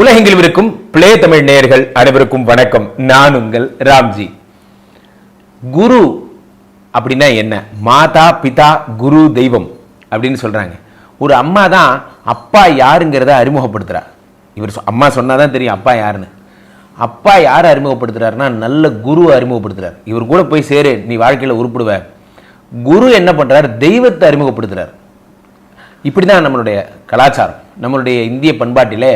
உலகெங்கில் இருக்கும் பிளே தமிழ் நேயர்கள் அனைவருக்கும் வணக்கம். நான் உங்கள் ராம்ஜி. குரு அப்படின்னா என்ன? மாதா பிதா குரு தெய்வம் அப்படின்னு சொல்கிறாங்க ஒரு அம்மா தான் அப்பா யாருங்கிறத அறிமுகப்படுத்துகிறார் இவர் அம்மா சொன்னால் தான் தெரியும் அப்பா யாருன்னு. அப்பா யார் அறிமுகப்படுத்துகிறாருன்னா நல்ல குரு அறிமுகப்படுத்துகிறார் இவர் கூட போய் சேரு நீ வாழ்க்கையில் உருப்பிடுவ. குரு என்ன பண்ணுறார் தெய்வத்தை அறிமுகப்படுத்துறாரு. இப்படி தான் நம்மளுடைய கலாச்சாரம். நம்மளுடைய இந்திய பண்பாட்டிலே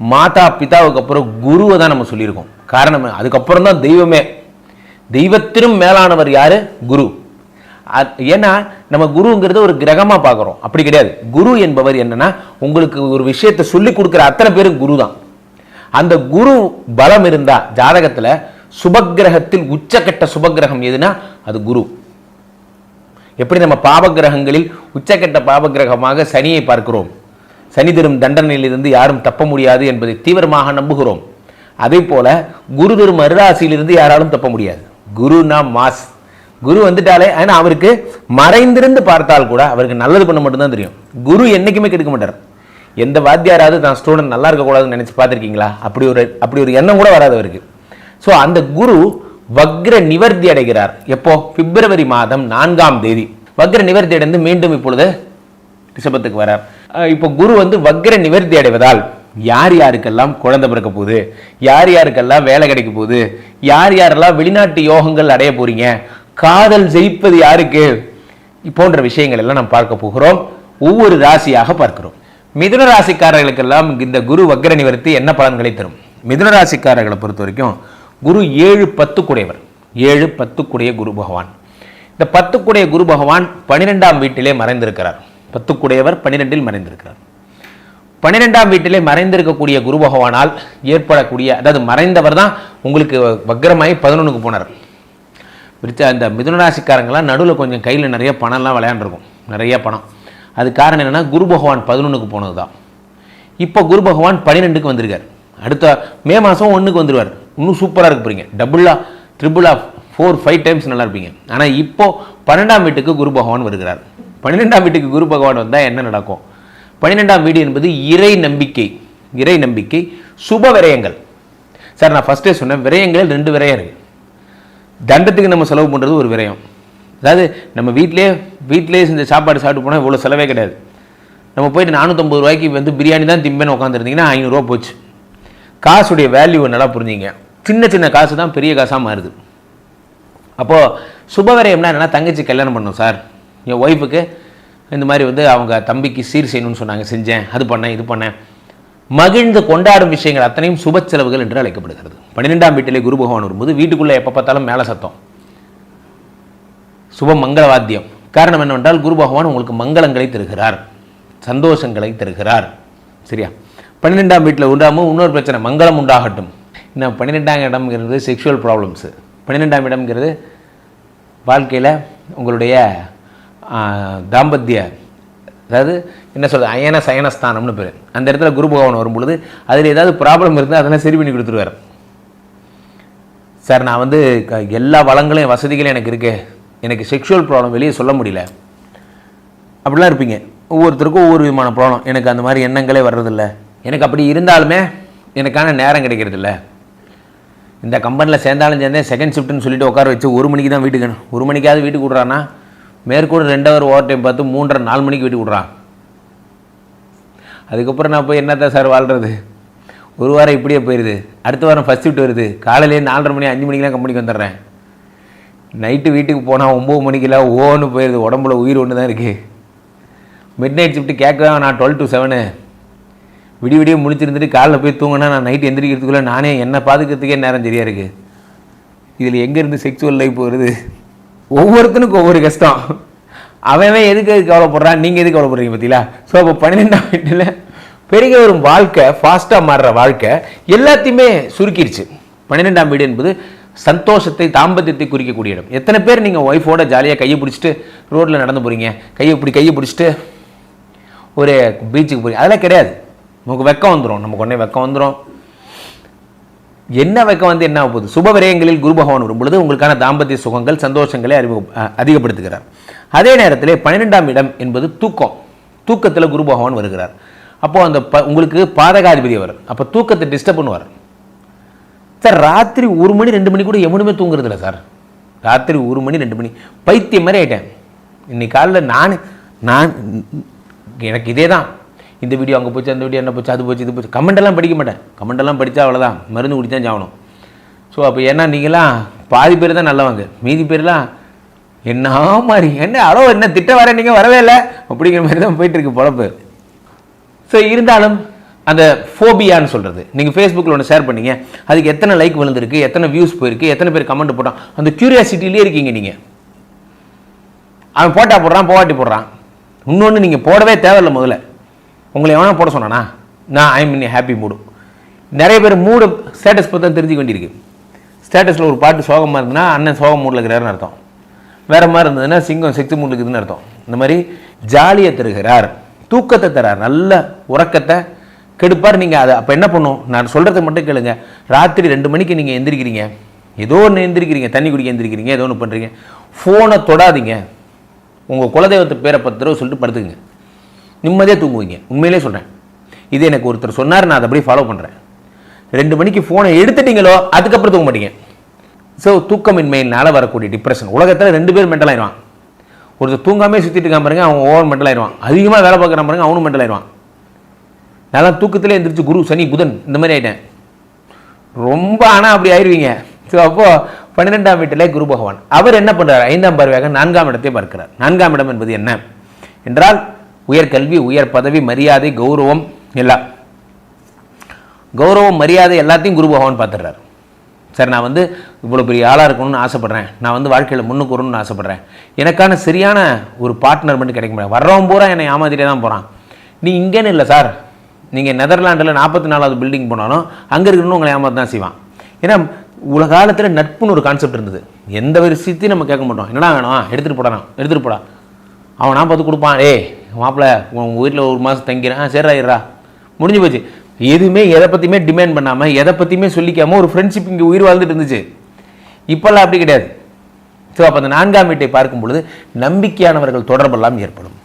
மாதா பிதாவுக்கு அப்புறம் குருவை தான் நம்ம சொல்லியிருக்கோம். காரணம் அதுக்கப்புறம் தான் தெய்வமே. தெய்வத்திலும் மேலானவர் யாரு? குரு. ஏன்னா நம்ம குருங்கிறத ஒரு கிரகமா பார்க்குறோம். அப்படி கிடையாது. குரு என்பவர் என்னன்னா உங்களுக்கு ஒரு விஷயத்தை சொல்லி கொடுக்குற அத்தனை பேரும் குரு தான். அந்த குரு பலம் இருந்தா ஜாதகத்துல சுபக்கிரகத்தில் உச்சக்கட்ட சுபக்கிரகம் எதுனா அது குரு. எப்படி நம்ம பாபகிரகங்களில் உச்சக்கட்ட பாபகிரகமாக சனியை பார்க்கிறோம்? சனி தரும் தண்டனையிலிருந்து யாரும் தப்ப முடியாது என்பதை தீவிரமாக நம்புகிறோம். அதே போல குரு தரும் அருளாசியிலிருந்து யாராலும் தப்ப முடியாது. குருனா மாஸ். குரு வந்துட்டாலே ஆனால் அவருக்கு மறைந்திருந்து பார்த்தால் கூட அவருக்கு நல்லது பண்ண மட்டும்தான் தெரியும். குரு என்னைக்குமே கெடுக்க மாட்டார். எந்த வாத்தியாராவது தான் ஸ்டூடெண்ட் நல்லா இருக்கக்கூடாதுன்னு நினைச்சு பார்த்துருக்கீங்களா? அப்படி ஒரு அப்படி ஒரு எண்ணம் கூட வராது அவருக்கு. ஸோ அந்த குரு வக்ர நிவர்த்தி அடைகிறார். எப்போ? பிப்ரவரி மாதம் நான்காம் தேதி. வக்ர நிவர்த்தி அடைந்து மீண்டும் இப்பொழுது ரிஷபத்துக்கு வரார். இப்போ குரு வந்து வக்ர நிவர்த்தி அடைவதால் யார் யாருக்கெல்லாம் குழந்தை பிறக்க போகுது? யார் யாருக்கெல்லாம் வேலை கிடைக்க போகுது? யார் யாரெல்லாம் வெளிநாட்டு யோகங்கள் அடைய போறீங்க? காதல் ஜெயிப்பது யாருக்கு? போன்ற விஷயங்கள் எல்லாம் நாம் பார்க்க போகிறோம். ஒவ்வொரு ராசியாக பார்க்கிறோம். மிதுன ராசிக்காரர்களுக்கெல்லாம் இந்த குரு வக்ர நிவர்த்தி என்ன பலன்களை தரும்? மிதுன ராசிக்காரர்களை பொறுத்த வரைக்கும் குரு ஏழு பத்து குடையவர் ஏழு பத்துக்குடைய குரு பகவான். இந்த பத்துக்குடைய குரு பகவான் பனிரெண்டாம் வீட்டிலே மறைந்திருக்கிறார். பத்துக்குடையவர் பன்னிரெண்டில் மறைந்திருக்கிறார். பன்னிரெண்டாம் வீட்டிலே மறைந்திருக்கக்கூடிய குரு பகவானால் ஏற்படக்கூடிய அதாவது மறைந்தவர் தான் உங்களுக்கு வக்ரமாகி பதினொன்றுக்கு போனார். விருச்ச அந்த மிதுனராசிக்காரங்களாம் நடுவில் கொஞ்சம் கையில் நிறைய பணம்லாம் விளையாண்டுருக்கும். நிறைய பணம். அது காரணம் என்னென்னா குரு பகவான் பதினொன்றுக்கு போனது தான் இப்போ குரு பகவான் பன்னிரெண்டுக்கு வந்திருக்கார். அடுத்த மே மாதம் ஒன்றுக்கு வந்துருவார். இன்னும் சூப்பராக இருக்க போறீங்க. டபுளா ட்ரிபிளா ஃபோர் ஃபைவ் டைம்ஸ் நல்லா இருப்பீங்க. ஆனால் இப்போது பன்னெண்டாம் வீட்டுக்கு குரு பகவான் வருகிறார். பன்னிரெண்டாம் வீட்டுக்கு குரு பகவான் வந்தால் என்ன நடக்கும்? பன்னிரெண்டாம் வீடு என்பது இறை நம்பிக்கை. இறை நம்பிக்கை சுப விரயங்கள். சார் நான் ஃபஸ்ட்டே சொன்னேன் விரயங்களில் ரெண்டு விரயம் இருக்குது தண்டத்துக்கு நம்ம செலவு பண்ணுறது ஒரு விரயம். அதாவது நம்ம வீட்டிலேயே வீட்டிலேயே செஞ்ச சாப்பாடு சாப்பிட்டு போனால் இவ்வளோ செலவே கிடையாது. நம்ம போயிட்டு நானூற்றம்பது ரூபாய்க்கு வந்து பிரியாணி தான் திம்பேன்னு உட்காந்துருந்தீங்கன்னா ஐநூறுரூவா போச்சு. காசுடைய வேல்யூ நல்லா புரிஞ்சிங்க. சின்ன சின்ன காசு தான் பெரிய காசாக மாறுது. அப்போது சுபவிரயம்னா என்னென்னா தங்கச்சி கல்யாணம் பண்ணோம் சார். என் ஒய்ஃபுக்கு இந்த மாதிரி வந்து அவங்க தம்பிக்கு சீர் செய்யணும்னு சொன்னாங்க செஞ்சேன் அது பண்ணேன் இது பண்ணேன். மகிழ்ந்து கொண்டாடும் விஷயங்கள் அத்தனையும் சுப செலவுகள் என்று அழைக்கப்படுகிறது. பன்னிரெண்டாம் வீட்டிலே குரு பகவான் வரும்போது வீட்டுக்குள்ளே எப்போ பார்த்தாலும் மேலே சத்தம். சுப மங்கள வாத்தியம் காரணம் என்னவென்றால் குரு பகவான் உங்களுக்கு மங்களங்களை தருகிறார் சந்தோஷங்களை தருகிறார். சரியா? பன்னிரெண்டாம் வீட்டில் உண்டாமல் இன்னொரு பிரச்சனை மங்களம் உண்டாகட்டும். இன்னும் பன்னிரெண்டாம் இடம்ங்கிறது செக்ஷுவல் ப்ராப்ளம்ஸு பன்னிரெண்டாம் இடம்ங்கிறது வாழ்க்கையில் உங்களுடைய தாம்பத்திய அதாவது என்ன சொல்கிறது அயன சயனஸ்தானம்னு பேர். அந்த இடத்துல குரு பகவான் வரும்பொழுது அதில் ஏதாவது ப்ராப்ளம் இருந்தால் அதெல்லாம் சரி பண்ணி கொடுத்துருவார். சார் நான் வந்து க- எல்லா வளங்களையும் வசதிகளும் எனக்கு இருக்கு. எனக்கு செக்ஷுவல் ப்ராப்ளம் வெளியே சொல்ல முடியல. அப்படிலாம் இருப்பீங்க. ஒவ்வொருத்தருக்கும் ஒவ்வொரு விதமான ப்ராப்ளம் எனக்கு அந்த மாதிரி எண்ணங்களே வர்றதில்ல. எனக்கு அப்படி இருந்தாலுமே எனக்கான நேரம் கிடைக்கிறதில்ல. இந்த கம்பெனியில் சேர்ந்தாலும் சேர்ந்தேன் செகண்ட் ஷிஃப்ட்னு சொல்லிட்டு உட்கார வச்சு ஒரு மணிக்கு தான் வீட்டுக்கு ஒரு மணிக்காவது வீட்டுக்கு விட்றான்னா மேற்கூட ரெண்டு ஹவர் ஓவர் டைம் பார்த்து மூன்றரை நாலு மணிக்கு வீட்டுக்கு விட்றான் அதுக்கப்புறம் நான் போய் என்னத்தான் சார் வாழ்கிறது ஒரு வாரம் இப்படியே போயிடுது அடுத்த வாரம் ஃபஸ்ட் ஷிஃப்ட் வருது. காலையிலே நாலரை மணி அஞ்சு மணிக்கெலாம் கம்பெனிக்கு வந்துடுறேன். நைட்டு வீட்டுக்கு போனால் ஒம்பது மணிக்கெல்லாம் ஓன்னு போயிடுது உடம்புல உயிர் ஒன்று தான் இருக்குது மிட் நைட் ஷிஃப்ட்டு கேட்கவே நான் டுவெல் டு செவனு விடிய விடிய முடிச்சிருந்துட்டு காலைல போய் தூங்கினா நான் நைட் எந்திரிக்கிறதுக்குள்ளே நானே என்னை பாதுக்கிறதுக்கே நேரம் சரியாக இருக்குது இதில் எங்கேருந்து செக்ஸுவல் லைஃப் வருது? ஒவ்வொருத்தனுக்கும் ஒவ்வொரு கஷ்டம். அவன் அவன் எதுக்கு எதுக்கு கவலைப்படுறான் நீங்கள் எதுக்கு கவலைப்படுறீங்க பார்த்தீங்களா ஸோ அப்போ பன்னிரெண்டாம் வீட்டில் பெருக வரும் வாழ்க்கை ஃபாஸ்ட்டாக மாறுற வாழ்க்கை எல்லாத்தையுமே சுருக்கிடுச்சு பன்னிரெண்டாம் வீடு என்பது சந்தோஷத்தை தாம்பத்தியத்தை குறிக்கக்கூடிய இடம். எத்தனை பேர் நீங்கள் ஒய்ஃபோட ஜாலியாக கையை பிடிச்சிட்டு ரோட்டில் நடந்து போகிறீங்க கையை இப்படி கையை பிடிச்சிட்டு ஒரு பீச்சுக்கு போய் அதெல்லாம் கிடையாது. நமக்கு வெக்கம் வந்துடும் நமக்கு உடனே வெக்கம் வந்துடும் என்ன வைக்க வந்து என்ன ஆக போகுது? சுப விரயங்களில் குரு பகவான் வரும்பொழுது உங்களுக்கான தாம்பத்திய சுகங்கள் சந்தோஷங்களை அறிமுக அதிகப்படுத்துகிறார். அதே நேரத்தில் பன்னிரெண்டாம் இடம் என்பது தூக்கம். தூக்கத்தில் குரு பகவான் வருகிறார். அப்போது அந்த ப உங்களுக்கு பாதகாதிபதி அவர். அப்போ தூக்கத்தை டிஸ்டர்ப் பண்ணுவார். சார் ராத்திரி ஒரு மணி ரெண்டு மணி கூட எவனுமே தூங்குறது இல்லை சார். ராத்திரி ஒரு மணி ரெண்டு மணி. பைத்தியம் மாதிரி ஆகிட்டேன் இன்னைக்கு காலைல நான் நான் எனக்கு இதே தான் இந்த வீடியோ அங்கே போச்சு அந்த வீடியோ என்ன போச்சு அது போச்சு இது போச்சு. கமெண்டெல்லாம் படிக்க மாட்டேன். கமெண்டெல்லாம் படித்தா அவ்வளோதான் மருந்து குடித்தான் சாகணும் ஸோ அப்போ ஏன்னா நீங்களாம் பாதி பேர் தான் நல்லவங்க. மீதி பேர்லாம் என்ன மாதிரி என்ன அளோ என்ன திட்ட வர நீங்கள் வரவே இல்லை? அப்படிங்கிற மாதிரி தான் போயிட்டுருக்கு பொழப்பு. ஸோ இருந்தாலும் அந்த ஃபோபியான்னு சொல்கிறது நீங்கள் ஃபேஸ்புக்கில் ஒன்று ஷேர் பண்ணீங்க. அதுக்கு எத்தனை லைக் விழுந்திருக்கு எத்தனை வியூஸ் போயிருக்கு எத்தனை பேர் கமெண்ட் போட்டான் அந்த க்யூரியாசிட்டிலே இருக்கீங்க நீங்கள் அவன் போட்டா போடுறான் போவாட்டி போடுறான். இன்னொன்று நீங்கள் போடவே தேவையில்லை முதல்ல. உங்களை எவனா போட சொன்னானா? நான் ஐ மீன் ஹாப்பி மூடு நிறைய பேர் மூடு ஸ்டேட்டஸ் பற்றி தெரிஞ்சுக்க வேண்டியிருக்கு. ஸ்டேட்டஸில் ஒரு பாட்டு சோகமாக இருந்ததுன்னா அண்ணன் சோகம் மூடில் இருக்கிறாருன்னு அர்த்தம். வேறு மாதிரி இருந்ததுன்னா சிங்கம் செக்ஸ் மூடில் இருக்குதுன்னு அர்த்தம். இந்த மாதிரி ஜாலியை தருகிறார் தூக்கத்தை தரார் நல்ல உறக்கத்தை கெடுப்பார். நீங்கள் அதை அப்போ என்ன பண்ணும்? நான் சொல்கிறத மட்டும் கேளுங்க. ராத்திரி ரெண்டு மணிக்கு நீங்கள் எந்திரிக்கிறீங்க. ஏதோ ஒன்று எந்திரிக்கிறீங்க. தண்ணி குடிக்க எந்திரிக்கிறீங்க. ஏதோ ஒன்று பண்ணுறீங்க ஃபோனை தொடாதீங்க. உங்கள் குலதெய்வத்தை பேரை பத்து தடவை சொல்லிட்டு படுத்துக்குங்க. நிம்மதியாக தூங்குவீங்க. உண்மையிலே சொல்கிறேன் இது எனக்கு ஒருத்தர் சொன்னார் நான் அதை அப்படியே ஃபாலோ பண்ணுறேன் ரெண்டு மணிக்கு ஃபோனை எடுத்துட்டீங்களோ அதுக்கப்புறம் தூங்க மாட்டீங்க. ஸோ தூக்கமின்மையினால் வரக்கூடிய டிப்ரெஷன் உலகத்தில் ரெண்டு பேர் மென்டல் ஆயிடுவான். ஒருத்தர் தூங்காமே சுற்றிட்டு இருக்கான் பாருங்க அவன் ஓவர் மென்டல் ஆயிடுவான். அதிகமாக வேலை பார்க்குற பாருங்க அவனும் மென்டல் ஆயிடுவான். நல்லா தூக்கத்திலே எந்திரிச்சு குரு சனி புதன் இந்த மாதிரி ஆகிட்டேன் ரொம்ப ஆனால் அப்படி ஆயிடுவீங்க ஸோ அப்போது பன்னிரெண்டாம் வீட்டிலே குரு பகவான். அவர் என்ன பண்ணுறார் ஐந்தாம் பார்வையாக நான்காம் இடத்தை பார்க்கிறார். நான்காம் இடம் என்பது என்ன? என்றால் உயர் கல்வி உயர் பதவி மரியாதை கௌரவம் எல்லாம். கௌரவம் மரியாதை எல்லாத்தையும் குரு பகவான் பார்த்துடுறாரு. சார் நான் வந்து இவ்வளோ பெரிய ஆளாக இருக்கணும்னு ஆசைப்பட்றேன். நான் வந்து வாழ்க்கையில் முன்னுக்கு வரணும்னு ஆசைப்பட்றேன். எனக்கான சரியான ஒரு பார்ட்னர் மட்டும் கிடைக்க முடியாது. வர்றவன் பூரா என்னை ஏமாத்திட்டே தான் போகிறான் நீ இங்கேன்னு இல்லை சார். நீங்கள் நெதர்லாண்டில் நாற்பத்தி நாலாவது பில்டிங் போனாலும் அங்கே இருக்கணும்னு உங்களை ஏமாத்த தான் செய்வான். ஏன்னா உலக காலத்தில் நட்புன்னு ஒரு கான்செப்ட் இருந்தது. எந்த ஒரு விஷயத்தையும் நம்ம கேட்க மாட்டோம். என்னடா வேணும்? எடுத்துகிட்டு போடணும் எடுத்துகிட்டு போடா. அவன் நான் பார்த்து கொடுப்பான். ஏய் மாப்பிள்ள உன் வீட்டில் ஒரு மாதம் தங்கிறேன். ஆ சரிடா முடிஞ்சு போச்சு. எதுவுமே எதை பற்றியுமே டிமாண்ட் பண்ணாமல் எதை பற்றியுமே சொல்லிக்காம ஒரு ஃப்ரெண்ட்ஷிப் இங்கே உயிர் வாழ்ந்துட்டு இருந்துச்சு. இப்போல்லாம் அப்படி கிடையாது. ஸோ அப்போ அந்த நான்காம் வீட்டை பார்க்கும் பொழுது நம்பிக்கையானவர்கள் தொடர்பெல்லாம் ஏற்படும்.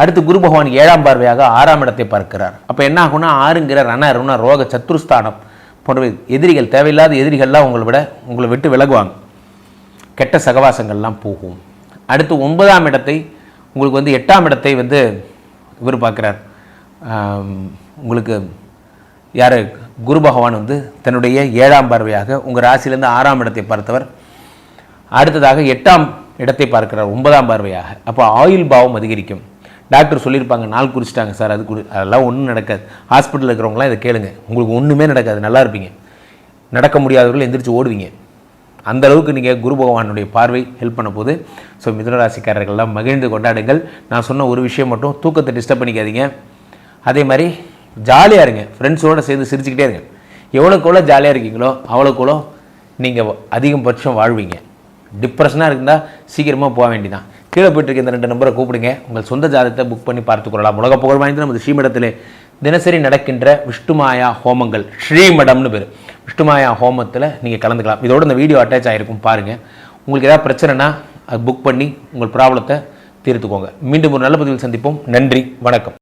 அடுத்து குரு பகவான் ஏழாம் பார்வையாக ஆறாம் இடத்தை பார்க்கிறார். அப்போ என்ன ஆகும்னா ஆறுங்கிற ரண ருண ரோக சத்ருஸ்தானம் போன்ற எதிரிகள் தேவையில்லாத எதிரிகள்லாம் உங்களை விட உங்களை விட்டு விலகுவாங்க. கெட்ட சகவாசங்கள்லாம் போகும். அடுத்து ஒன்பதாம் இடத்தை உங்களுக்கு வந்து எட்டாம் இடத்தை வந்து இவர் பார்க்குறார். உங்களுக்கு யார்? குரு பகவான் வந்து தன்னுடைய ஏழாம் பார்வையாக உங்கள் ராசியிலேருந்து ஆறாம் இடத்தை பார்த்தவர். அடுத்ததாக எட்டாம் இடத்தை பார்க்கிறார் ஒன்பதாம் பார்வையாக. அப்போ ஆயுள் பாவம் அதிகரிக்கும். டாக்டர் சொல்லியிருப்பாங்க நாள் குறிச்சிட்டாங்க சார் அது குடி அதெல்லாம் ஒன்றும் நடக்காது. ஹாஸ்பிட்டலில் இருக்கிறவங்களாம் இதை கேளுங்க. உங்களுக்கு ஒன்றுமே நடக்காது நல்லா இருப்பீங்க. நடக்க முடியாதவர்கள் எந்திரிச்சு ஓடுவீங்க. அந்த அளவுக்கு நீங்கள் குரு பகவானுடைய பார்வை ஹெல்ப் பண்ண போது ஸோ மிதுனராசிக்காரர்கள்லாம் மகிழ்ந்து கொண்டாடுங்கள். நான் சொன்ன ஒரு விஷயம் மட்டும் தூக்கத்தை டிஸ்டர்ப் பண்ணிக்காதீங்க. அதே மாதிரி ஜாலியாக இருங்க. ஃப்ரெண்ட்ஸோடு சேர்ந்து சிரிச்சுக்கிட்டே இருங்க. எவ்வளோக்கு எவ்வளோ ஜாலியாக இருக்கீங்களோ அவ்வளோக்கு எவ்வளோ நீங்கள் அதிகபட்சம் வாழ்வீங்க. டிப்ரெஷனாக இருந்தால் சீக்கிரமாக போக வேண்டியதான் கீழே போயிட்டுருக்க இந்த ரெண்டு நம்பரை கூப்பிடுங்க. உங்கள் சொந்த ஜாதகத்தை புக் பண்ணி பார்த்துக்கொள்ளலாம் உலக புகழ் வாய்ந்த நமது ஸ்ரீமடத்தில் தினசரி நடக்கின்ற விஷ்ணுமாயா ஹோமங்கள். ஸ்ரீமடம்னு பேர். விஷ்ணுமாயா ஹோமத்தில் நீங்கள் கலந்துக்கலாம். இதோட இந்த வீடியோ அட்டாச் ஆகிருக்கும் பாருங்கள் உங்களுக்கு ஏதாவது பிரச்சனைனா அது புக் பண்ணி உங்கள் ப்ராப்ளத்தை தீர்த்துக்கோங்க. மீண்டும் ஒரு நல்ல பதிவில் சந்திப்போம். நன்றி வணக்கம்.